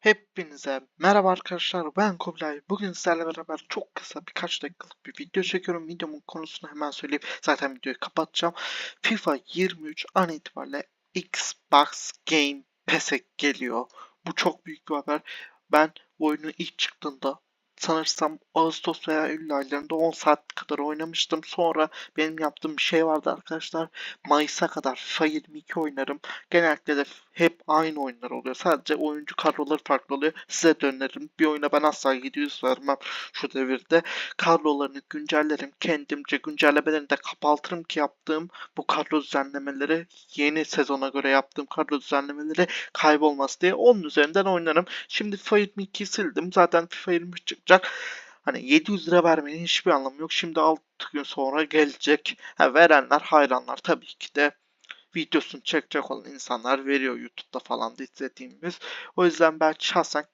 Hepinize merhaba arkadaşlar ben Kubilay. Bugün sizlerle beraber çok kısa birkaç dakikalık bir video çekiyorum. Videomun konusunu hemen söyleyip zaten videoyu kapatacağım. FIFA 23 an itibariyle Xbox Game Pass'e geliyor. Bu çok büyük bir haber. Ben oyunu ilk çıktığında sanırsam Ağustos veya Eylül aylarında 10 saat kadar oynamıştım. Sonra benim yaptığım bir şey vardı arkadaşlar. Mayıs'a kadar FIFA 22 oynarım. Genellikle de hep aynı oyunlar oluyor. Sadece oyuncu kadroları farklı oluyor. Size de öneririm. Bir oyuna ben asla 700 vermem şu devirde. Kadrolarını güncellerim. Kendimce güncellemelerini de kapatırım ki yaptığım bu kadro düzenlemeleri yeni sezona göre yaptığım kadro düzenlemeleri kaybolmaz diye onun üzerinden oynarım. Şimdi FIFA 22'yi sildim. Zaten FIFA 23 çıkacak. Hani 700 lira vermenin hiçbir anlamı yok. Şimdi 6 gün sonra gelecek. Ha, verenler hayranlar tabii ki de videosunu çekecek olan insanlar veriyor YouTube'da falan da izlediğimiz. O yüzden ben şahsen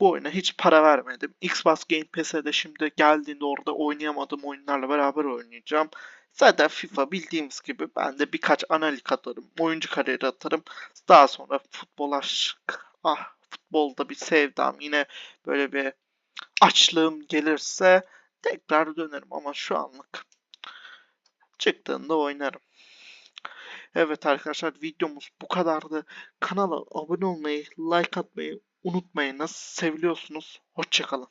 bu oyuna hiç para vermedim. Xbox Game Pass'e de şimdi geldiğinde orada oynayamadığım oyunlarla beraber oynayacağım. Zaten FIFA bildiğimiz gibi ben de birkaç analik atarım, oyuncu kariyeri atarım. Daha sonra futbol aşk, ah futbolda bir sevdam yine böyle bir açlığım gelirse tekrar dönerim ama şu anlık çıktığında oynarım. Evet arkadaşlar videomuz bu kadardı. Kanala abone olmayı, like atmayı unutmayınız. Seviliyorsunuz. Hoşçakalın.